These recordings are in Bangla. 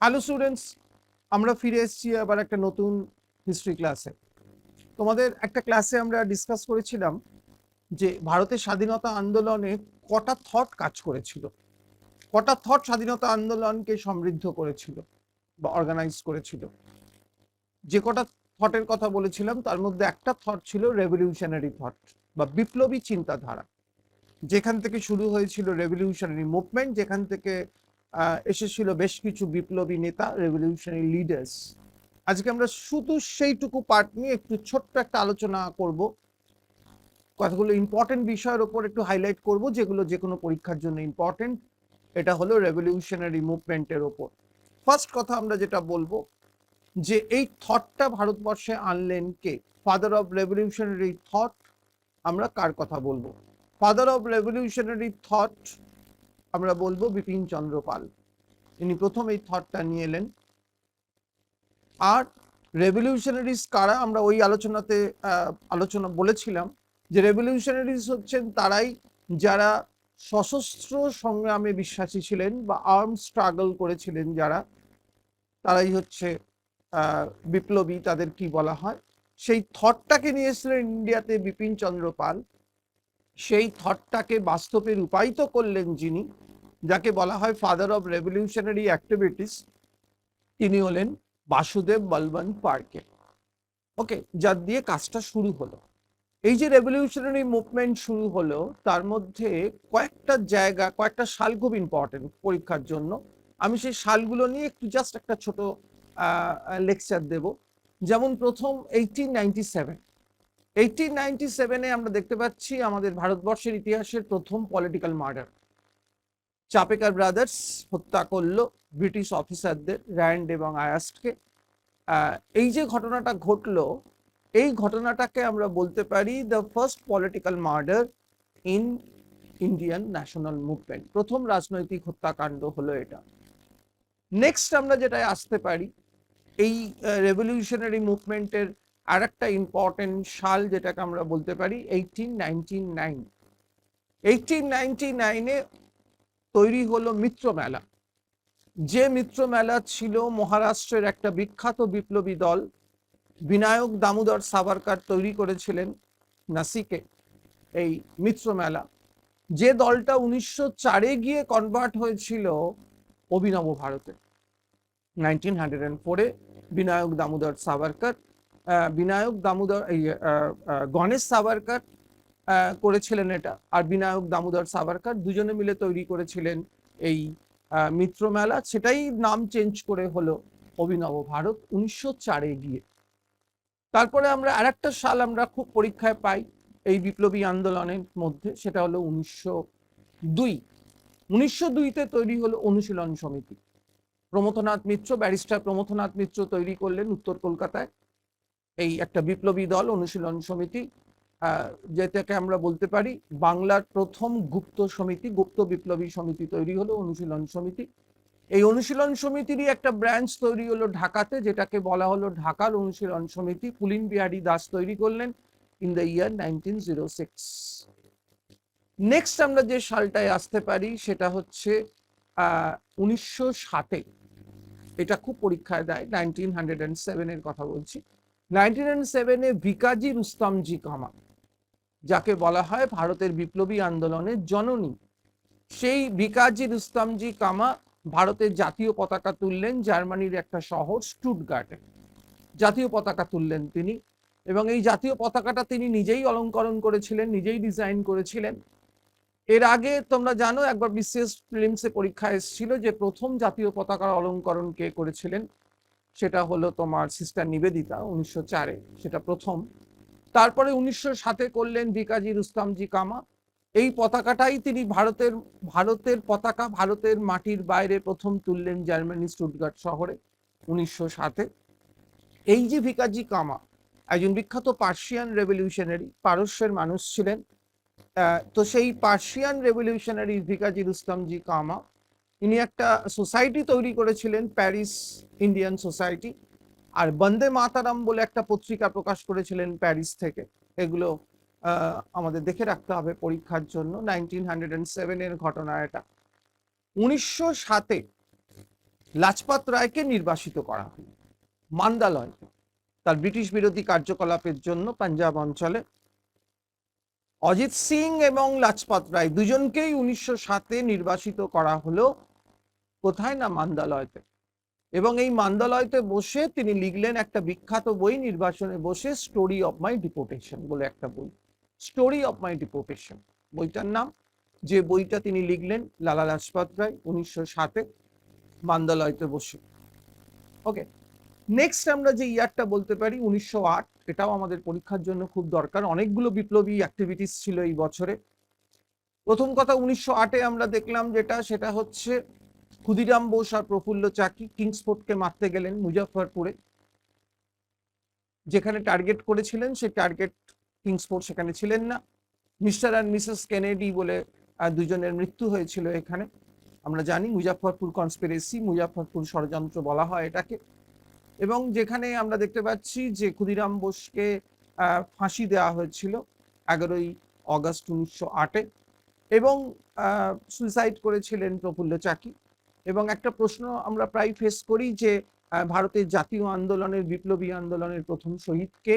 হ্যালো স্টুডেন্টস আমরা ফিরে এসেছি আবার একটা নতুন হিস্ট্রি ক্লাসে তোমাদের একটা ক্লাসে আমরা ডিসকাস করেছিলাম যে ভারতের স্বাধীনতা আন্দোলনে কটা থট কাজ করেছিল। কটা থট স্বাধীনতা আন্দোলনকে সমৃদ্ধ করেছিল বা অর্গানাইজ করেছিল। যে কটা থটের কথা বলেছিলাম, তার মধ্যে একটা থট ছিল রেভলিউশনারি থট বা বিপ্লবী চিন্তাধারা। যেখান থেকে শুরু হয়েছিল রেভলিউশনারি মুভমেন্ট যেখান থেকে এসেছিল বেশ কিছু বিপ্লবী নেতা রেভলিউশনারি লিডার্স আজকে আমরা শুধু সেইটুকু পার্ট নিয়ে একটু ছোট্ট একটা আলোচনা করব। কতগুলো ইম্পর্টেন্ট বিষয়ের ওপর একটু হাইলাইট করব, যেগুলো যে কোনো পরীক্ষার জন্য ইম্পর্টেন্ট এটা হলো রেভলিউশনারি মুভমেন্টের ওপর। ফার্স্ট কথা আমরা যেটা বলব, যে এই থটটা ভারতবর্ষে আনলেন কে? ফাদার অফ রেভলিউশনারি থট আমরা কার কথা বলব? ফাদার অফ রেভলিউশনারি থট আমরা বলব বিপিন চন্দ্র পাল। ইনি প্রথম এই থটটা নিয়ে এলেন। আর রেভলিউশনারিজ কারা? আমরা ওই আলোচনাতে আলোচনা বলেছিলাম যে রেভলিউশনারিজ হচ্ছেন তারাই যারা সশস্ত্র সংগ্রামে বিশ্বাসী ছিলেন বা আর্ম স্ট্রাগল করেছিলেন যারা। তারাই হচ্ছে বিপ্লবী তাদের কি বলা হয়? সেই থটটাকে নিয়ে এসেছিলেন ইন্ডিয়াতে বিপিন চন্দ্র পাল। সেই থটটাকে বাস্তবে রূপায়িত করলেন যিনি যাকে বলা হয় ফাদার অফ রেভলিউশনারি অ্যাক্টিভিটিস তিনি হলেন বাসুদেব বলবন পার্কে। ওকে যার দিয়ে কাজটা শুরু হলো। এই যে রেভলিউশনারি মুভমেন্ট শুরু হলো, তার মধ্যে কয়েকটা জায়গা, কয়েকটা সাল খুব ইম্পর্টেন্ট পরীক্ষার জন্য। আমি সেই সালগুলো নিয়ে একটু জাস্ট একটা ছোট লেকচার দেব। যেমন প্রথম eighteen ninety seven eighteen ninety সেভেনে আমরা দেখতে পাচ্ছি আমাদের ভারতবর্ষের ইতিহাসের প্রথম পলিটিক্যাল মার্ডার চাপেকার ব্রাদার্স হত্যা করল ব্রিটিশ অফিসারদের র্যান্ড এবং আয়াস্টকে এই যে ঘটনাটা ঘটলো, এই ঘটনাটাকে আমরা বলতে পারি the first political murder in Indian national movement প্রথম রাজনৈতিক হত্যাকাণ্ড হলো এটা। নেক্সট আমরা যেটা আসতে পারি, এই রেভলিউশনারি মুভমেন্টের আর একটা ইম্পর্টেন্ট সাল যেটাকে আমরা বলতে পারি eighteen nineteen nine eighteen ninety নাইনে তৈরি হলো মিত্র মেলা। যে মিত্র মেলা ছিল মহারাষ্ট্রের একটা বিখ্যাত বিপ্লবী দল, বিনায়ক দামোদর সাভারকার তৈরি করেছিলেন নাসিকে এই মিত্র মেলা। যে দলটা উনিশশো চারে গিয়ে কনভার্ট হয়েছিল অভিনব ভারতে। নাইনটিন হান্ড্রেড অ্যান্ড ফোরে বিনায়ক দামোদর সাভারকার বিনায়ক দামোদর গণেশ সাভারকার করেছিলেন এটা। আর বিনায়ক দামোদর সাভারকার দুজনে মিলে তৈরি করেছিলেন এই মিত্র মেলা। সেটাই নাম চেঞ্জ করে হলো অভিনব ভারত উনিশশো চারে গিয়ে। তারপরে আমরা আরেকটা সাল আমরা খুব পরীক্ষায় পাই এই বিপ্লবী আন্দোলনের মধ্যে, সেটা হলো উনিশশো দুই। উনিশশো দুইতে তৈরি হলো অনুশীলন সমিতি। প্রমথনাথ মিত্র, ব্যারিস্টার প্রমথনাথ মিত্র তৈরি করলেন উত্তর কলকাতায়। এই একটা বিপ্লবী দল অনুশীলন সমিতি। যেটাকে আমরা বলতে পারি বাংলার প্রথম গুপ্ত সমিতি, গুপ্ত বিপ্লবী সমিতি তৈরি হলো, অনুশীলন সমিতি। এই অনুশীলন সমিতিরই একটা ব্রাঞ্চ তৈরি হলো ঢাকাতে, যেটাকে বলা হলো ঢাকার অনুশীলন সমিতি। পুলিন বিহারী দাস তৈরি করলেন in the year nineteen zero six next আমরা যে সালটায় আসতে পারি, সেটা হচ্ছে উনিশশো এটা খুব পরীক্ষায় দেয় নাইনটিন হান্ড্রেড কথা বলছি। নাইনটিন অ্যান্ড সেভেনে ভিকাজি রুস্তমজি কামা। যাকে বলা হয় ভারতের বিপ্লবী আন্দোলনের জননী। সেই ভিকাজি রুস্তমজি কামা ভারতের জাতীয় পতাকা তুললেন জার্মানির একটা শহর স্টুটগার্টে। জাতীয় পতাকা তুললেন তিনি এবং এই জাতীয় পতাকাটা তিনি নিজেই অলঙ্করণ করেছিলেন, নিজেই ডিজাইন করেছিলেন। এর আগে তোমরা জানো একবার বিসিএস প্রিলিমসে পরীক্ষা এসেছিল যে প্রথম জাতীয় পতাকার অলঙ্করণ কে করেছিলেন? সেটা হলো তোমার সিস্টার নিবেদিতা উনিশশো চারে, সেটা প্রথম। তারপরে উনিশশো সাতে করলেন ভিকাজি রুস্তামজি কামা। এই পতাকাটাই তিনি ভারতের ভারতের পতাকা, ভারতের মাটির বাইরে প্রথম তুললেন জার্মানি স্টুটগার্ট শহরে উনিশশো সাতে। এই যে ভিকাজি কামা, একজন বিখ্যাত পার্সিয়ান রেভলিউশনারি, পারস্যের মানুষ ছিলেন তো সেই পার্সিয়ান রেভলিউশনারি ভিকাজি রুস্তমজি কামা, ইনি একটা সোসাইটি তৈরি করেছিলেন, প্যারিস ইন্ডিয়ান সোসাইটি। আর বন্দে মাতারাম বলে একটা পত্রিকা প্রকাশ করেছিলেন প্যারিস থেকে। এগুলো আমাদের দেখে রাখতে হবে পরীক্ষার জন্য। নাইনটিন হান্ড্রেড অ্যান্ড সেভেনের ঘটনা এটা। উনিশশো সাতে লাজপাত রায়কে নির্বাসিত করা হলো মান্দালয়, তার ব্রিটিশ বিরোধী কার্যকলাপের জন্য পাঞ্জাব অঞ্চলে। অজিত সিং এবং লাজপাত রায় দুজনকেই উনিশশো সাতে নির্বাসিত করা হলো। কোথায় না মান্দালয়তে? এবং এই মান্দালয়তে বসে তিনি লিখলেন একটা বিখ্যাত বই নির্বাচনে বসে স্টোরি অফ মাই ডিপোর্টেশন বলে একটা বই। স্টোরি অফ মাই ডিপোর্টেশন বইটার নাম। যে বইটা তিনি লিখলেন লালা লাজপত রায় উনিশশো সাতে মান্দালয়তে বসে। ওকে নেক্সট আমরা যে ইয়ারটা বলতে পারি, উনিশশো আট, এটাও আমাদের পরীক্ষার জন্য খুব দরকার। অনেকগুলো বিপ্লবী অ্যাক্টিভিটিস ছিল এই বছরে। প্রথম কথা উনিশশো আটে আমরা দেখলাম যেটা, সেটা হচ্ছে ক্ষুদিরাম বোস আর প্রফুল্ল চাকি কিংসফোর্টকে মারতে গেলেন মুজাফরপুরে যেখানে টার্গেট করেছিলেন সেই টার্গেট কিংসফোর্ট সেখানে ছিলেন না। মিস্টার অ্যান্ড মিসেস কেনেডি বলে দুজনের মৃত্যু হয়েছিল এখানে। আমরা জানি মুজাফরপুর কনস্পিরেসি মুজাফরপুর ষড়যন্ত্র বলা হয় এটাকে। এবং যেখানে আমরা দেখতে পাচ্ছি যে ক্ষুদিরাম বোসকে ফাঁসি দেওয়া হয়েছিল এগারোই অগস্ট উনিশশো আটে। এবং সুইসাইড করেছিলেন প্রফুল্ল চাকি। এবং একটা প্রশ্ন আমরা প্রায় ফেস করি যে ভারতের জাতীয় আন্দোলনের, বিপ্লবী আন্দোলনের প্রথম শহীদকে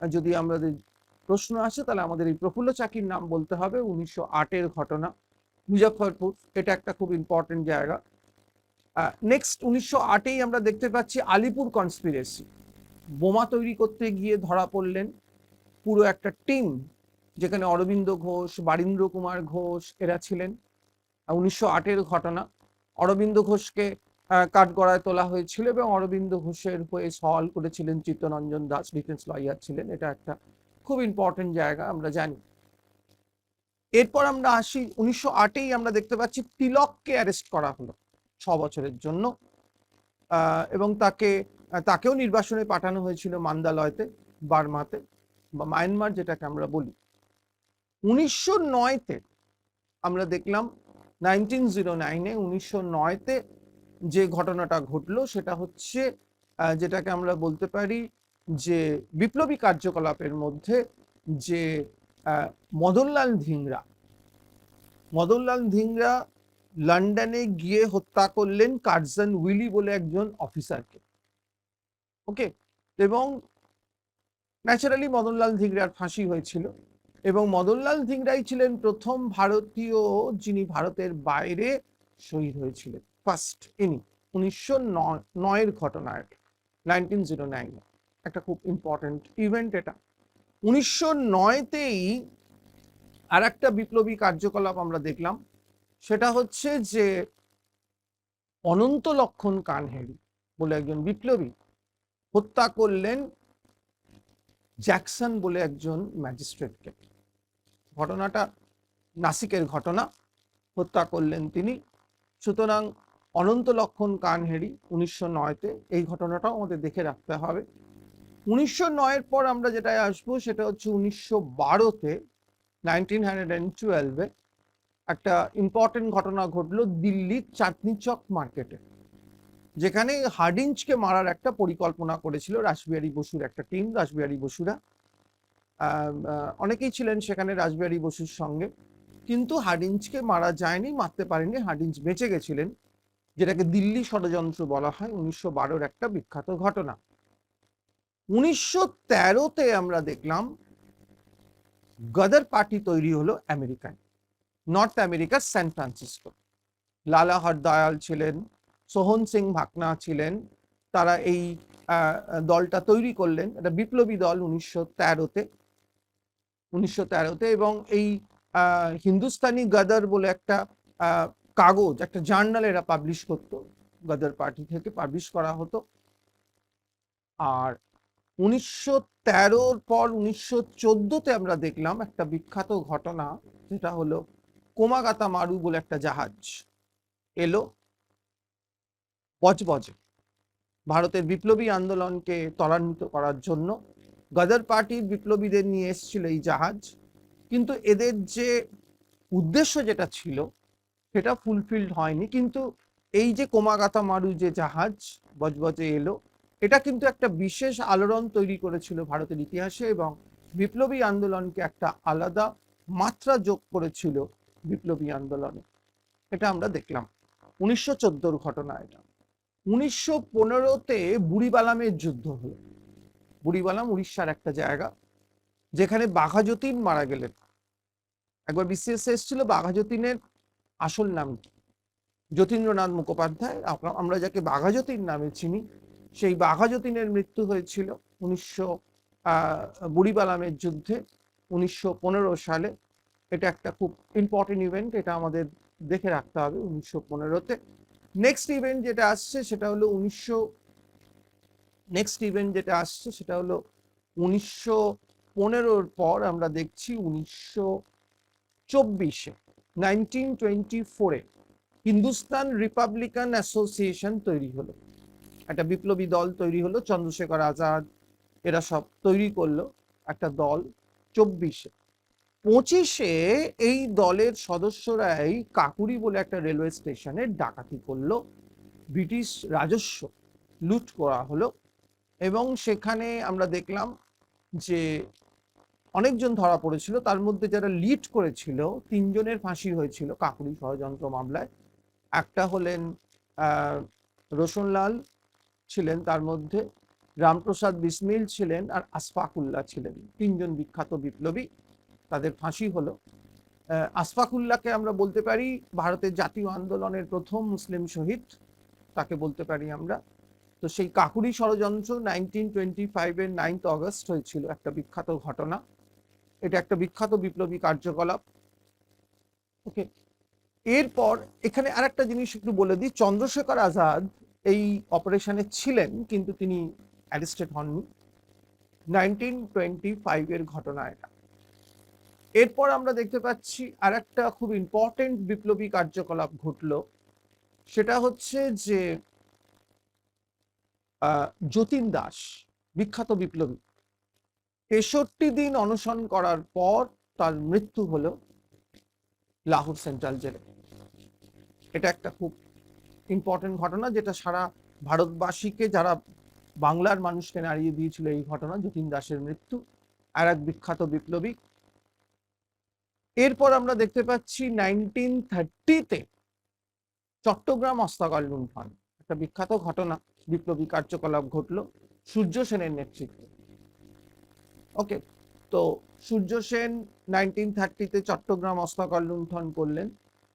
যদি আমাদের প্রশ্ন আসে, তাহলে আমাদের এই প্রফুল্ল চাকির নাম বলতে হবে, উনিশশো আটের ঘটনা, মুজফ্ফরপুর। এটা একটা খুব ইম্পর্টেন্ট জায়গা। নেক্সট উনিশশো আটেই আমরা দেখতে পাচ্ছি আলিপুর কনস্পিরেসি বোমা তৈরি করতে গিয়ে ধরা পড়লেন পুরো একটা টিম যেখানে অরবিন্দ ঘোষ, বারীন্দ্র কুমার ঘোষ, এরা ছিলেন। উনিশশো আটের ঘটনা। অরবিন্দ ঘোষকে কাঠগড়ায় তোলা হয়েছিল এবং অরবিন্দ ঘোষের হয়ে সওয়াল করেছিলেন চিত্তরঞ্জন দাস, ডিফেন্স লয়ার ছিলেন। এটা একটা খুব ইম্পর্টেন্ট জায়গা, আমরা জানি। এরপর আমরা আসি, উনিশশো আটেই আমরা দেখতে পাচ্ছি তিলককে অ্যারেস্ট করা হলো ছ বছরের জন্য। এবং তাকে, তাকেও নির্বাসনে পাঠানো হয়েছিল মান্দালয়তে, বার্মাতে, বা মায়ানমার যেটাকে আমরা বলি। উনিশশো নয়তে আমরা দেখলাম নাইনটিন জিরো নাইনে উনিশশো নয়তে যে ঘটনাটা ঘটলো, সেটা হচ্ছে যেটাকে আমরা বলতে পারি যে বিপ্লবী কার্যকলাপের মধ্যে যে মদনলাল ধিংরা মদনলাল ধিংরা লন্ডনে গিয়ে হত্যা করলেন কার্জন উইলি বলে একজন অফিসারকে। ওকে? এবং ন্যাচারালি মদনলাল ধিংরার ফাঁসি হয়েছিল। এবং মদনলাল ধিংরাই ছিলেন প্রথম ভারতীয় যিনি ভারতের বাইরে শহীদ হয়েছিলেন। ফার্স্ট ইনি উনিশশো নয়ের ঘটনা এটা নাইনটিন জিরো নাইন একটা খুব ইম্পর্টেন্ট ইভেন্ট এটা। উনিশশো নয়তেই আর একটা বিপ্লবী কার্যকলাপ আমরা দেখলাম। সেটা হচ্ছে যে অনন্ত লক্ষণ কানহেরি বলে একজন বিপ্লবী হত্যা করলেন জ্যাকসন বলে একজন ম্যাজিস্ট্রেটকে। ঘটনাটা নাসিকের ঘটনা। হত্যা করলেন তিনি। সুতরাং অনন্ত লক্ষণ কানহেরি উনিশশো নয়তে এই ঘটনাটাও আমাদের দেখে রাখতে হবে। উনিশশো নয়ের পর আমরা যেটায় আসব সেটা হচ্ছে উনিশশো বারোতে নাইনটিন হান্ড্রেড অ্যান্ড টুয়েলভে একটা ইম্পর্টেন্ট ঘটনা ঘটলো দিল্লির চাঁদনি চক মার্কেটে। যেখানে হার্ডিঞ্জকে মারার একটা পরিকল্পনা করেছিল রাসবিহারী বসুর একটা টিম, রাসবিহারী বসুরা। অনেকেই ছিলেন সেখানে রাসবিহারী বসুর সঙ্গে। কিন্তু হার্ডিঞ্জকে মারা যায়নি, মারতে পারেনি হার্ডিঞ্জ বেঁচে গেছিলেন, যেটাকে দিল্লি ষড়যন্ত্র বলা হয়, উনিশশো বারোর একটা বিখ্যাত ঘটনা। উনিশশো তেরোতে আমরা দেখলাম, গদার পার্টি তৈরি হলো আমেরিকায়, নর্থ আমেরিকার স্যান ফ্রান্সিসকো। লালা হরদয়াল ছিলেন সোহন সিং ভাকনা ছিলেন। তারা এই দলটা তৈরি করলেন। এটা বিপ্লবী দল উনিশশো তেরোতে। উনিশশো তেরোতে এবং এই হিন্দুস্তানি গদার বলে একটা কাগজ, একটা জার্নাল এরা পাবলিশ করতো। গদার পার্টি থেকে পাবলিশ করা হতো। আর উনিশশো তেরোর পর উনিশশো চোদ্দতে আমরা দেখলাম একটা বিখ্যাত ঘটনা, যেটা হলো কোমাগাতা মারু বলে একটা জাহাজ এলো। বজবজে ভারতের বিপ্লবী আন্দোলনকে ত্বরান্বিত করার জন্য গদর পার্টির বিপ্লবীদের নিয়ে এসেছিল এই জাহাজ। কিন্তু এদের যে উদ্দেশ্য যেটা ছিল, সেটা ফুলফিলড হয়নি। কিন্তু এই যে কোমাগাতা মারু যে জাহাজ বজবজে এলো, এটা কিন্তু একটা বিশেষ আলোড়ন তৈরি করেছিল ভারতের ইতিহাসে এবং বিপ্লবী আন্দোলনকে একটা আলাদা মাত্রা যোগ করেছিল বিপ্লবী আন্দোলনে। এটা আমরা দেখলাম। উনিশশো ঘটনা এটা। উনিশশো পনেরোতে বুড়িবালামের যুদ্ধ হলো। বুড়িবালাম উড়িষ্যার একটা জায়গা, যেখানে বাঘাযতীন মারা গেলেন। একবার বিসিএস এসেছিল বাঘাযতীনের আসল নাম কি? যতীন্দ্রনাথ মুখোপাধ্যায়, আমরা- যাকে বাঘাযতীন নামে চিনি, সেই বাঘাযতীনের মৃত্যু হয়েছিল উনিশশো বুড়িবালামের যুদ্ধে উনিশশো পনেরো সালে। এটা একটা খুব ইম্পর্টেন্ট ইভেন্ট এটা আমাদের দেখে রাখতে হবে উনিশশো পনেরোতে। নেক্সট ইভেন্ট যেটা আসছে সেটা হলো উনিশশো নেক্সট ইভেন্ট যেটা আসছে সেটা হলো উনিশশো পনেরোর পর আমরা দেখছি উনিশশো চব্বিশে নাইনটিন টোয়েন্টি ফোরে হিন্দুস্তান রিপাবলিকান অ্যাসোসিয়েশন তৈরি হলো। একটা বিপ্লবী দল তৈরি হলো, চন্দ্রশেখর আজাদ, এরা সব তৈরি করল একটা দল চব্বিশে। পঁচিশে এই দলের সদস্যরাই কাকুরি বলে একটা রেলওয়ে স্টেশনে ডাকাতি করল। ব্রিটিশ রাজস্ব লুট করা হলো এবং সেখানে আমরা দেখলাম যে অনেকজন ধরা পড়েছিল। তার মধ্যে যারা লিড করেছিল, তিনজনের ফাঁসি হয়েছিল কাকুরি ষড়যন্ত্র মামলায়। একটা হলেন রোশনলাল ছিলেন তার মধ্যে, রামপ্রসাদ বিসমিল ছিলেন আর আসফাকুল্লাহ ছিলেন। তিনজন বিখ্যাত বিপ্লবী। তাদের ফাঁসি হলো। আসফাকুল্লাহকে আমরা বলতে পারি ভারতের জাতীয় আন্দোলনের প্রথম মুসলিম শহীদ, তাকে বলতে পারি আমরা। তো সেই কাকুরি ষড়যন্ত্র নাইনটিন টোয়েন্টি ফাইভের নাইন্থ অগস্ট হয়েছিল একটা বিখ্যাত ঘটনা। এটা একটা বিখ্যাত বিপ্লবী কার্যকলাপ। ওকে এরপর এখানে আরেকটা জিনিস একটু বলে দিই, চন্দ্রশেখর আজাদ এই অপারেশনে ছিলেন, কিন্তু তিনি অ্যারেস্টেড হননি। নাইনটিন টোয়েন্টি ফাইভের ঘটনা এটা। এরপর আমরা দেখতে পাচ্ছি আর একটা খুব ইম্পর্টেন্ট বিপ্লবী কার্যকলাপ ঘটলো। সেটা হচ্ছে যে যতীন দাস, বিখ্যাত বিপ্লবী। তেষট্টি দিন অনশন করার পর তার মৃত্যু হলো লাহোর সেন্ট্রাল জেলে। এটা একটা খুব ইম্পর্টেন্ট ঘটনা যেটা সারা ভারতবাসীকে, যারা বাংলার মানুষকে নাড়িয়ে দিয়েছিল এই ঘটনা, যতীন দাসের মৃত্যু, আর এক বিখ্যাত বিপ্লবী এরপর আমরা দেখতে পাচ্ছি নাইনটিন থার্টিতে চট্টগ্রাম অস্তাগর লুণ্ঠন একটা বিখ্যাত ঘটনা, বিপ্লবী কার্যকলাপ ঘটলো সূর্য সেনের নেতৃত্বে। ওকে তো সূর্য সেন নাইনটিন থার্টিতে চট্টগ্রাম অস্তাকর লুণ্ঠন করলেন।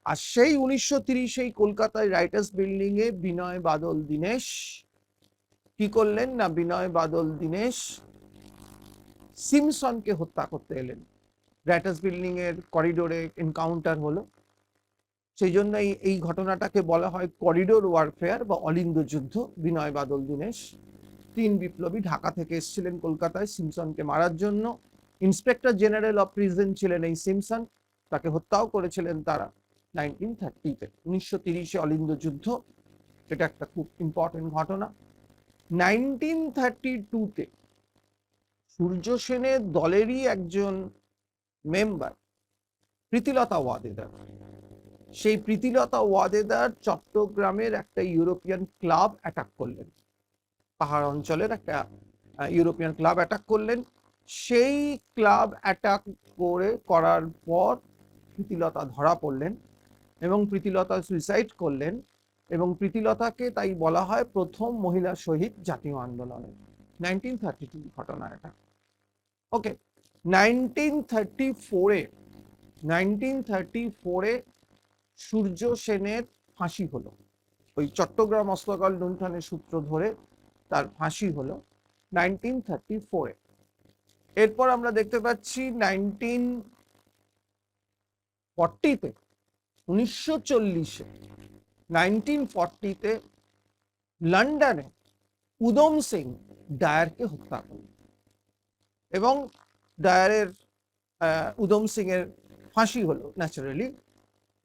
আর সেই উনিশশো তিরিশেই কলকাতায় রাইটার্স বিল্ডিং এ বিনয় বাদল দীনেশ কি করলেন না? বিনয় বাদল দীনেশ সিমসনকে হত্যা করতে এলেন। রাইটার্স বিল্ডিং এর করিডোরে এনকাউন্টার হলো। সেই জন্য এই- ঘটনাটাকে বলা হয় করিডোর ওয়ারফেয়ার বা অলিন্দ যুদ্ধ। বিনয় বাদল দীনেশ, তিন বিপ্লবী ঢাকা থেকে এসেছিলেন কলকাতায় সিমসনকে মারার জন্য। ইন্সপেক্টর জেনারেল অফ প্রিজন ছিলেন এই সিমসন তাকে হত্যাও করেছিলেন তারা নাইনটিন থার্টিতে উনিশশো তিরিশে অলিন্দ যুদ্ধ। এটা একটা খুব ইম্পর্টেন্ট ঘটনা। নাইনটিন থার্টি টুতে সূর্য সেনের দলেরই একজন মেম্বার। প্রীতিলতা ওয়াদেদার। সেই প্রীতিলতা ওয়াদেদার চট্টগ্রামের একটা ইউরোপিয়ান ক্লাব অ্যাটাক করলেন। পাহাড় অঞ্চলের একটা ইউরোপিয়ান ক্লাব অ্যাটাক করলেন। সেই ক্লাব অ্যাটাক করে, করার পর প্রীতিলতা ধরা পড়লেন এবং প্রীতিলতা সুইসাইড করলেন এবং প্রীতিলতাকে তাই বলা হয় প্রথম মহিলা শহীদ জাতীয় আন্দোলনে নাইনটিন থার্টি টু ঘটনা এটা। ওকে নাইনটিন থার্টি ফোরে, নাইনটিন থার্টি ফোরে সূর্য সেনের ফাঁসি হলো। ওই চট্টগ্রাম অস্ত্রকাল লুণ্ঠনের সূত্র ধরে তার ফাঁসি হলো নাইনটিন থার্টি ফোরে। এরপর আমরা দেখতে পাচ্ছি নাইনটিন ফর্টিতে, উনিশশো চল্লিশে, নাইনটিন ফর্টিতে লন্ডনে উদম সিং ডায়ারকে হত্যা করল। এবং ডায়ারের উদম সিং এর ফাঁসি হলো ন্যাচারালি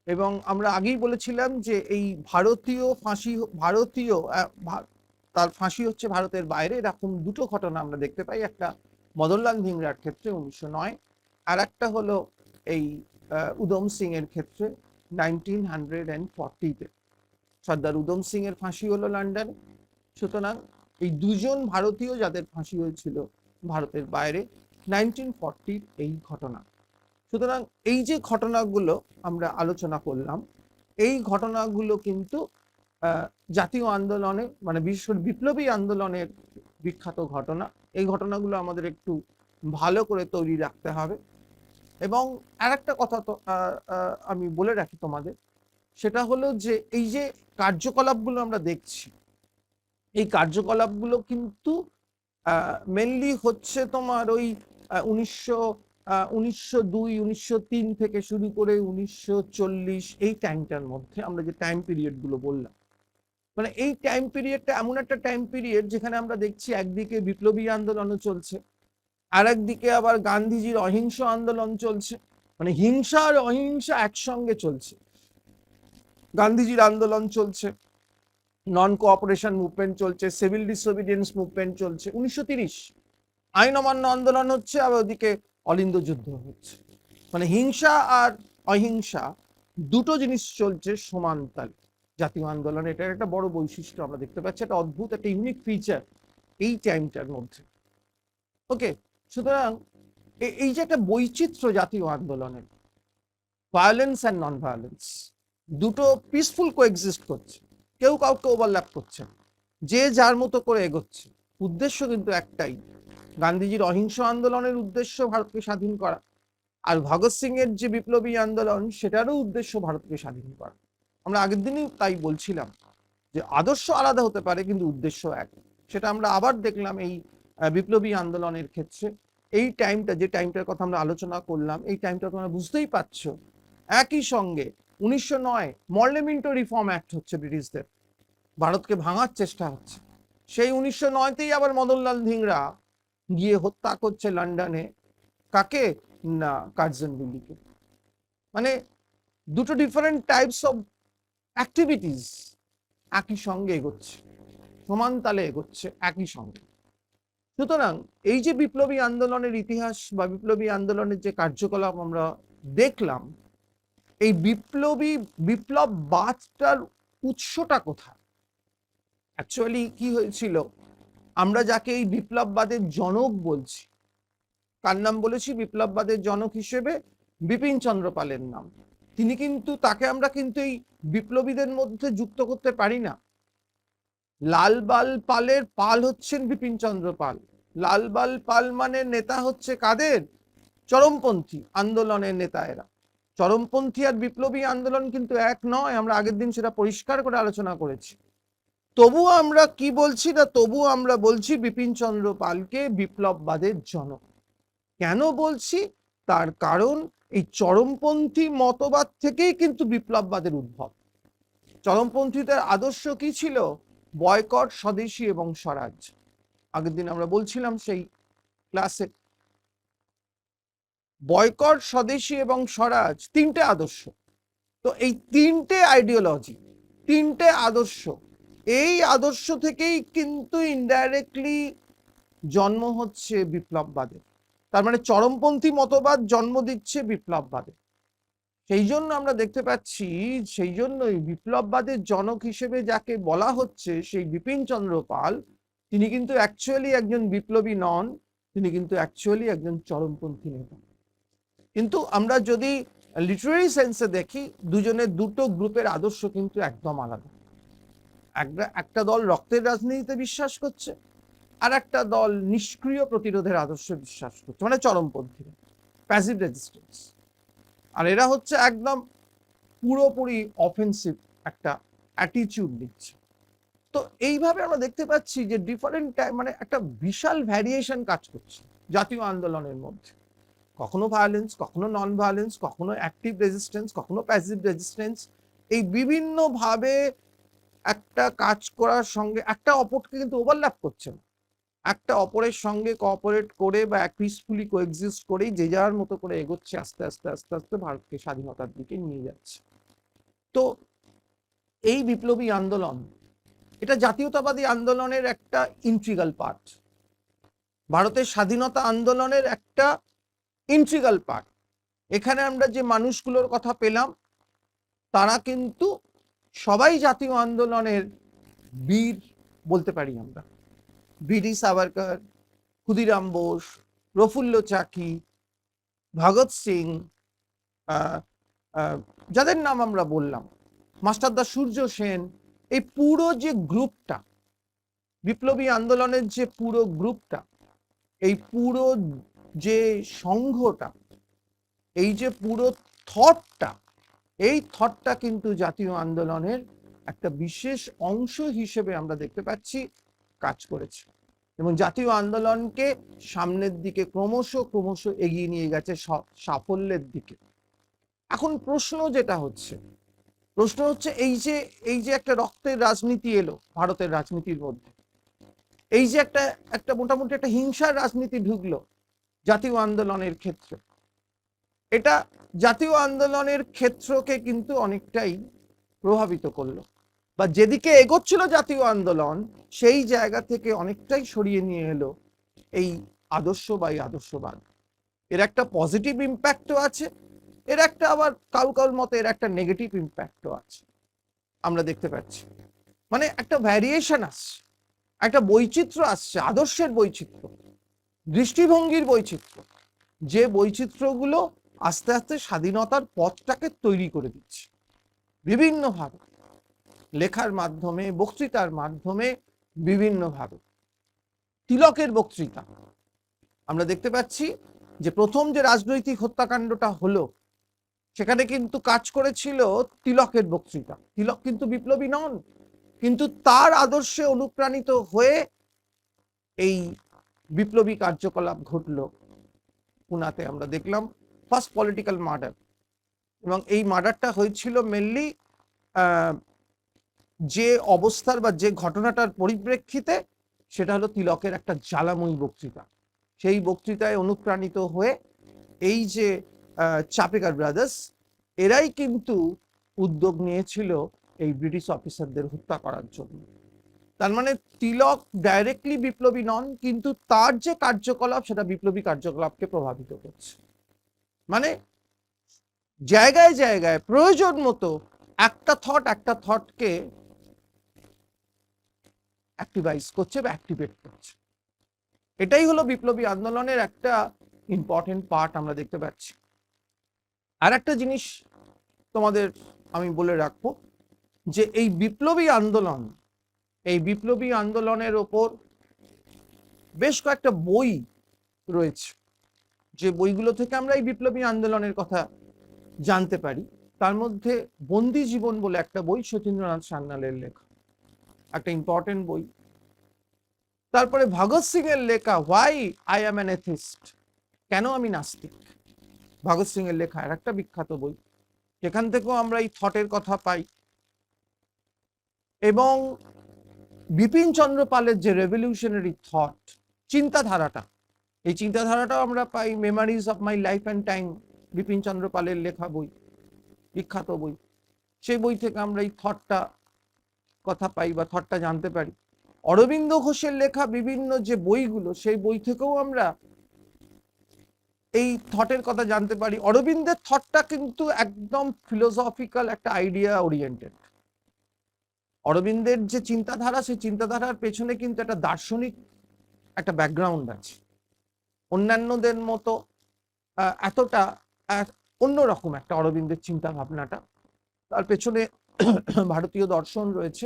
এবং আমরা আগেই বলেছিলাম যে এই ভারতীয় ফাঁসি, ভারতীয় তার ফাঁসি হচ্ছে ভারতের বাইরে। এরকম দুটো ঘটনা আমরা দেখতে পাই। একটা মদনলাল ভিংরার ক্ষেত্রে উনিশশো নয় আর একটা হলো এই উদম সিং এর ক্ষেত্রে নাইনটিন হান্ড্রেড অ্যান্ড ফর্টিতে সর্দার উদম সিং এর ফাঁসি হলো লন্ডন। সুতরাং এই দুজন ভারতীয় যাদের ফাঁসি হয়েছিল ভারতের বাইরে নাইনটিন ফর্টির এই ঘটনা। সুতরাং এই যে ঘটনাগুলো আমরা আলোচনা করলাম, এই ঘটনাগুলো কিন্তু জাতীয় আন্দোলনে মানে করে বিপ্লবী আন্দোলনের বিখ্যাত ঘটনা। এই ঘটনাগুলো আমাদের একটু ভালো করে তৈরি রাখতে হবে। এবং আর একটা কথা তো আমি বলে রাখি তোমাদের, সেটা হলো যে এই যে কার্যকলাপগুলো আমরা দেখছি, এই কার্যকলাপগুলো কিন্তু মেনলি হচ্ছে তোমার ওই উনিশশো উনিশশো দুই, উনিশশো তিন থেকে শুরু করে উনিশশো চল্লিশ এই টাইমটার মধ্যে আমরা যে টাইম পিরিয়ডগুলো বললাম। মানে এই টাইম পিরিয়ডটা এমন একটা টাইম পিরিয়ড যেখানে আমরা দেখছি একদিকে বিপ্লবী আন্দোলনও চলছে আর একদিকে আবার গান্ধীজির অহিংস আন্দোলন চলছে মানে হিংসা আর অহিংসা একসঙ্গে চলছে। গান্ধীজির আন্দোলন চলছে নন কোঅপারেশন মুভমেন্ট চলছে সিভিল ডিসোবিডিয়েন্স মুভমেন্ট চলছে, উনিশশো তিরিশ। আইন অমান্য আন্দোলন হচ্ছে, আবার ওদিকে অলিন্দ যুদ্ধ হচ্ছে। মানে হিংসা আর অহিংসা দুটো জিনিস চলছে সমান তালে। জাতীয় আন্দোলন এটার একটা বড় বৈশিষ্ট্য আমরা দেখতে পাচ্ছি, একটা অদ্ভুত, একটা ইউনিক ফিচার এই টাইমটার মধ্যে। ওকে সুতরাং এই যে একটা বৈচিত্র্য জাতীয় আন্দোলনের ভায়োলেন্স অ্যান্ড নন ভায়োলেন্স দুটো পিসফুল কোএক্সিস্ট করছে। কেউ কাউকে ওভারল্যাপ করছে। যে যার মতো করে এগোচ্ছে। উদ্দেশ্য কিন্তু একটাই গান্ধীজির অহিংস আন্দোলনের উদ্দেশ্য ভারতকে স্বাধীন করা। আর ভগৎ সিং এর যে বিপ্লবী আন্দোলন, সেটারও উদ্দেশ্য ভারতকে স্বাধীন করা। আমরা আগের দিনই তাই বলছিলাম যে আদর্শ আলাদা হতে পারে, কিন্তু উদ্দেশ্য এক। সেটা আমরা আবার দেখলাম এই বিপ্লবী আন্দোলনের ক্ষেত্রে। এই টাইমটা, যে টাইমটার কথা আমরা আলোচনা করলাম, এই টাইমটা তোমরা বুঝতেই পারছ। একই সঙ্গে উনিশশো নয় মর্লেমিন্টো রিফর্ম অ্যাক্ট হচ্ছে ব্রিটিশদের। ভারতকে ভাঙার চেষ্টা হচ্ছে। সেই উনিশশো নয়তেই আবার মদনলাল ধিংরা গিয়ে হত্যা করছে লন্ডনে, কাকে? না, কার্জন বিলিকে মানে দুটো ডিফারেন্ট টাইপস অফ অ্যাক্টিভিটিস একই সঙ্গে এগোচ্ছে, সমান তালে এগোচ্ছে, একই সঙ্গে। সুতরাং এই যে বিপ্লবী আন্দোলনের ইতিহাস বা বিপ্লবী আন্দোলনের যে কার্যকলাপ আমরা দেখলাম, এই বিপ্লবী বিপ্লব বাদটার উৎসটা কোথায়? অ্যাকচুয়ালি কি হয়েছিল? আমরা যাকে এই বিপ্লববাদের জনক বলছি কার নাম বলেছি বিপ্লববাদের জনক হিসেবে বিপিন চন্দ্র পালের নাম। তিনি কিন্তু, তাকে আমরা কিন্তু এই বিপ্লবীদের মধ্যে যুক্ত করতে পারি না। লালবাল পালের পাল হচ্ছেন বিপিন চন্দ্র পাল। লালবাল পাল মানে নেতা হচ্ছে কাদের? চরমপন্থী আন্দোলনের নেতা এরা। চরমপন্থী আর বিপ্লবী আন্দোলন কিন্তু এক নয়, আমরা আগের দিন সেটা পরিষ্কার করে আলোচনা করেছি। তবু আমরা কি বলছি না, তবু আমরা বলছি বিপিন চন্দ্র পালকে বিপ্লববাদের জনক। কেন বলছি? তার কারণ এই চরমপন্থী মতবাদ থেকেই কিন্তু বিপ্লববাদের উদ্ভব। চরমপন্থীদের আদর্শ কি ছিল? বয়কট, স্বদেশী এবং স্বরাজ। আগের দিন আমরা বলছিলাম সেই ক্লাসে। বয়কট, স্বদেশী এবং স্বরাজ তিনটে আদর্শ। তো এই তিনটে আইডিওলজি তিনটে আদর্শ এই আদর্শ থেকেই কিন্তু ইনডাইরেক্টলি জন্ম হচ্ছে বিপ্লববাদের তার মানে চরমপন্থী মতবাদ জন্ম দিচ্ছে বিপ্লববাদে। সেই জন্য আমরা দেখতে পাচ্ছি, সেই জন্যই বিপ্লববাদের জনক হিসেবে যাকে বলা হচ্ছে সেই বিপিন চন্দ্র পাল, তিনি কিন্তু অ্যাকচুয়ালি একজন বিপ্লবী নন, তিনি কিন্তু অ্যাকচুয়ালি একজন চরমপন্থী নেতা। কিন্তু আমরা যদি লিটারারি সেন্সে দেখি, দুজনের দুটো গ্রুপের আদর্শ কিন্তু একদম আলাদা। একটা দল রক্তের রাজনীতিতে বিশ্বাস করছে, আর একটা দল নিষ্ক্রিয় প্রতিরোধের আদর্শে বিশ্বাস করছে মানে চরমপন্থীরা প্যাসিভ রেজিস্ট্যান্স আর এরা হচ্ছে একদম পুরোপুরি অফেন্সিভ একটা অ্যাটিচিউড দিচ্ছে তো এইভাবে আমরা দেখতে পাচ্ছি যে ডিফারেন্ট টাইম মানে একটা বিশাল ভ্যারিয়েশন কাজ করছে জাতীয় আন্দোলনের মধ্যে। কখনো ভায়োলেন্স কখনো নন ভায়োলেন্স কখনো অ্যাক্টিভ রেজিস্ট্যান্স কখনো প্যাসিভ রেজিস্ট্যান্স এই বিভিন্নভাবে একটা কাজ করার সঙ্গে, একটা অপরকে কিন্তু ওভারল্যাপ করছে না। একটা অপরের সঙ্গে কোঅপারেট করে বা পিসফুলি কোএক্সিস্ট করেই যে যার মতো করে এগোচ্ছে, আস্তে আস্তে আস্তে আস্তে ভারতকে স্বাধীনতার দিকে নিয়ে যাচ্ছে। তো এই বিপ্লবী আন্দোলন, এটা জাতীয়তাবাদী আন্দোলনের একটা ইন্ট্রিগাল পার্ট ভারতের স্বাধীনতা আন্দোলনের একটা ইন্ট্রিগাল পার্ট এখানে আমরা যে মানুষগুলোর কথা পেলাম, তারা কিন্তু সবাই জাতীয় আন্দোলনের বীর বলতে পারি আমরা। বিডি সাভারকর, ক্ষুদিরাম বোস প্রফুল্ল চাকি, ভগৎ সিং যাদের নাম আমরা বললাম মাস্টারদা সূর্য সেন, এই পুরো যে গ্রুপটা, বিপ্লবী আন্দোলনের যে পুরো গ্রুপটা, এই পুরো যে সংঘটা, এই যে পুরো থটটা এই থটটা কিন্তু জাতীয় আন্দোলনের একটা বিশেষ অংশ হিসেবে আমরা দেখতে পাচ্ছি কাজ করেছে। এবং জাতীয় আন্দোলনকে সামনের দিকে ক্রমশ ক্রমশ এগিয়ে নিয়ে গেছে সাফল্যের দিকে। এখন প্রশ্ন যেটা হচ্ছে, প্রশ্ন হচ্ছে এই যে এই যে একটা রক্তের রাজনীতি এলো, ভারতের রাজনীতির মধ্যে, এই যে একটা একটা মোটামুটি একটা হিংসার রাজনীতি ঢুকলো জাতীয় আন্দোলনের ক্ষেত্রে এটা জাতীয় আন্দোলনের ক্ষেত্রকে কিন্তু অনেকটাই প্রভাবিত করল। বা যেদিকে এগোচ্ছিল জাতীয় আন্দোলন, সেই জায়গা থেকে অনেকটাই সরিয়ে নিয়ে এলো এই আদর্শ বা এই আদর্শবাদ। এর একটা পজিটিভ ইম্প্যাক্টও আছে, এর একটা আবার কাউ কাউর মতে এর একটা নেগেটিভ ইম্প্যাক্টও আছে। আমরা দেখতে পাচ্ছি। মানে একটা ভ্যারিয়েশন আসছে, একটা বৈচিত্র্য আসছে, আদর্শের বৈচিত্র্য, দৃষ্টিভঙ্গির বৈচিত্র্য। যে বৈচিত্র্যগুলো আস্তে আস্তে স্বাধীনতার পথটাকে তৈরি করে দিচ্ছে। বিভিন্নভাবে, লেখার মাধ্যমে, বক্তৃতার মাধ্যমে বিভিন্নভাবে। তিলকের বক্তৃতা, আমরা দেখতে পাচ্ছি যে প্রথম যে রাজনৈতিক হত্যাকাণ্ডটা হলো, সেখানে কিন্তু কাজ করেছিল তিলকের বক্তৃতা। তিলক কিন্তু বিপ্লবী নন, কিন্তু তার আদর্শে অনুপ্রাণিত হয়ে এই বিপ্লবী কার্যকলাপ ঘটলো। পুনাতে আমরা দেখলাম ফার্স্ট পলিটিক্যাল মার্ডার এবং এই মার্ডারটা হয়েছিল মেনলি যে অবস্থার বা যে ঘটনাটার পরিপ্রেক্ষিতে সেটা হলো তিলকের একটা জ্বালাময়ী বক্তৃতা। সেই বক্তৃতায় অনুপ্রাণিত হয়ে এই যে চাপেকার ব্রাদার্স এরাই কিন্তু উদ্যোগ নিয়েছিল এই ব্রিটিশ অফিসারদের হত্যা করার জন্য। তার মানে তিলক ডাইরেক্টলি বিপ্লবী নন, কিন্তু তার যে কার্যকলাপ সেটা বিপ্লবী কার্যকলাপকে প্রভাবিত করছে। মানে জায়গায় জায়গায় প্রয়োজন মতো একটা থট একটা থটকে অ্যাক্টিভাইজ করছে বা অ্যাক্টিভেট করছে। এটাই হলো বিপ্লবী আন্দোলনের একটা ইম্পর্টেন্ট পার্ট আমরা দেখতে পাচ্ছি। আর একটা জিনিস তোমাদের আমি বলে রাখব যে এই বিপ্লবী আন্দোলন, এই বিপ্লবী আন্দোলনের ওপর বেশ কয়েকটা বই রয়েছে। যে বইগুলো থেকে আমরা এই বিপ্লবী আন্দোলনের কথা জানতে পারি, তার মধ্যে বন্দি জীবন বলে একটা বই সতীন্দ্রনাথ সান্যালের লেখা। একটা ইম্পর্টেন্ট বই। তারপরে ভগৎ সিং এর লেখা why I am an atheist কেন আমি নাস্তিক? ভগৎ সিং এর লেখা, আর একটা বিখ্যাত বই। সেখান থেকেও আমরা এই থটের কথা পাই। এবং বিপিন চন্দ্র পালের যে রেভলিউশনারি থট চিন্তাধারাটা এই চিন্তাধারাটাও আমরা পাই memories of my life and time Bipin Chandra পালের লেখা বই, বিখ্যাত বই। সেই বই থেকে আমরা এই থটটা কথা পাই বা থটটা জানতে পারি। অরবিন্দ ঘোষের লেখা বিভিন্ন যে বইগুলো, সেই বই থেকেও আমরা এই থটের কথা জানতে পারি। অরবিন্দের থটটা কিন্তু একদম ফিলোসফিক্যাল একটা আইডিয়া ওরিয়েন্টেড অরবিন্দের যে চিন্তাধারা, সেই চিন্তাধারার পেছনে কিন্তু একটা দার্শনিক একটা ব্যাকগ্রাউন্ড আছে। অন্যান্যদের মতো এতটা অন্যরকম একটা অরবিন্দের চিন্তা ভাবনাটা তার পেছনে ভারতীয় দর্শন রয়েছে।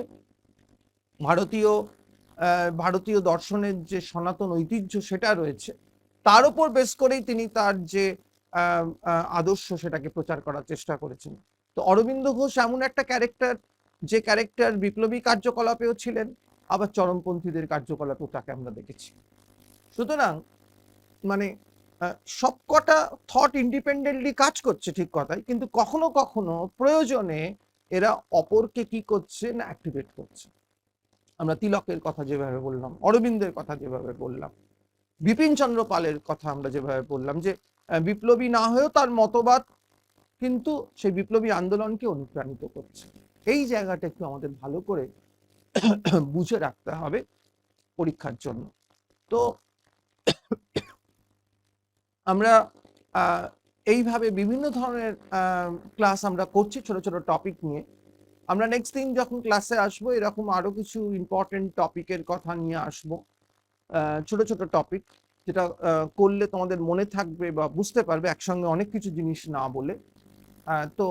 ভারতীয় ভারতীয় দর্শনের যে সনাতন ঐতিহ্য সেটা রয়েছে। তার উপর বেশ করেই তিনি তার যে আদর্শ সেটাকে প্রচার করার চেষ্টা করেছেন। তো অরবিন্দ ঘোষ এমন একটা ক্যারেক্টার, যে ক্যারেক্টার বিপ্লবী কার্যকলাপেও ছিলেন, আবার চরমপন্থীদের কার্যকলাপেও তাকে আমরা দেখেছি। সুতরাং মানে সবকটা থট ইন্ডিপেন্ডেন্টলি কাজ করছে ঠিক কথাই, কিন্তু কখনো কখনো প্রয়োজনে এরা অপরকে কি করছে না অ্যাক্টিভেট করছে। আমরা তিলকের কথা যেভাবে বললাম, অরবিন্দের কথা যেভাবে বললাম, বিপিন চন্দ্র পালের কথা আমরা যেভাবে বললাম যে বিপ্লবী না হয়েও তার মতবাদ, কিন্তু সেই বিপ্লবী আন্দোলনকে অনুপ্রাণিত করছে। এই জায়গাটা একটু আমাদের ভালো করে বুঝে রাখতে হবে পরীক্ষার জন্য। তো আমরা এইভাবে বিভিন্ন ধরনের ক্লাস আমরা করছি ছোট ছোট টপিক নিয়ে। আমরা নেক্সট দিন যখন ক্লাসে আসব, এরকম আরও কিছু ইম্পর্টেন্ট টপিকের কথা নিয়ে আসব। ছোট ছোট টপিক যেটা করলে তোমাদের মনে থাকবে বা বুঝতে পারবে একসঙ্গে অনেক কিছু জিনিস না বলে। তো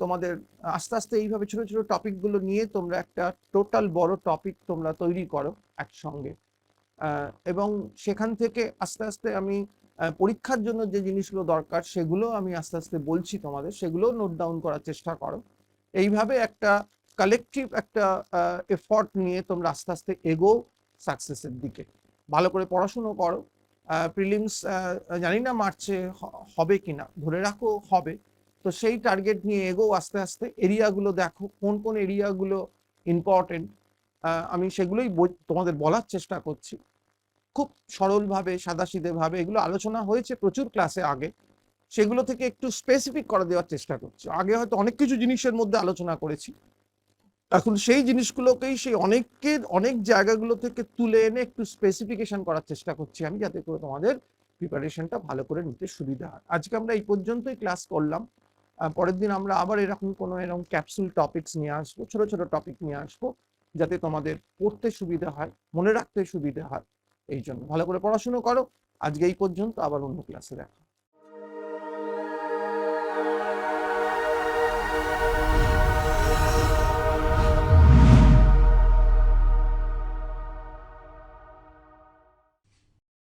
তোমাদের আস্তে আস্তে এইভাবে ছোট ছোট টপিকগুলো নিয়ে তোমরা একটা টোটাল বড় টপিক তোমরা তৈরি করো একসঙ্গে। এবং সেখান থেকে আস্তে আস্তে আমি পরীক্ষার জন্য যে জিনিসগুলো দরকার, সেগুলো আমি আস্তে আস্তে বলছি তোমাদের সেগুলো নোট ডাউন করার চেষ্টা করো। এইভাবে একটা কালেকটিভ একটা এফর্ট নিয়ে তোমরা আস্তে আস্তে এগো সাকসেসের দিকে। ভালো করে পড়াশুনো করো। প্রিলিমস জানি না মার্চে হবে কিনা, ধরে রাখো হবে। তো সেই টার্গেট নিয়ে এগো আস্তে আস্তে। এরিয়াগুলো দেখো, কোন কোন এরিয়াগুলো ইম্পর্টেন্ট আমি সেগুলোই তোমাদের বলার চেষ্টা করছি। খুব সরলভাবে, সাদাসিধেভাবে এগুলো আলোচনা হয়েছে প্রচুর ক্লাসে আগে। সেগুলো থেকে একটু স্পেসিফিক করে দেওয়ার চেষ্টা করছি। আগে হয়তো অনেক কিছু জিনিসের মধ্যে আলোচনা করেছি। এখন সেই জিনিসগুলোকেই সেই অনেকের, অনেক জায়গাগুলো থেকে তুলে এনে একটু স্পেসিফিকেশন করার চেষ্টা করছি আমি, যাতে করে তোমাদের প্রিপারেশনটা ভালো করে নিতে সুবিধা হয়। আজকে আমরা এই পর্যন্তই ক্লাস করলাম। পরের দিন আমরা আবার এরকম কোনো এরকম ক্যাপসুল টপিকস নিয়ে আসব, ছোট ছোট টপিক নিয়ে আসব, যাতে তোমাদের পড়তে সুবিধা হয়, মনে রাখতে সুবিধা হয়। এই জন্য ভালো করে পড়াশুনো করো আজকে এই পর্যন্ত আবার অন্য ক্লাসে দেখা।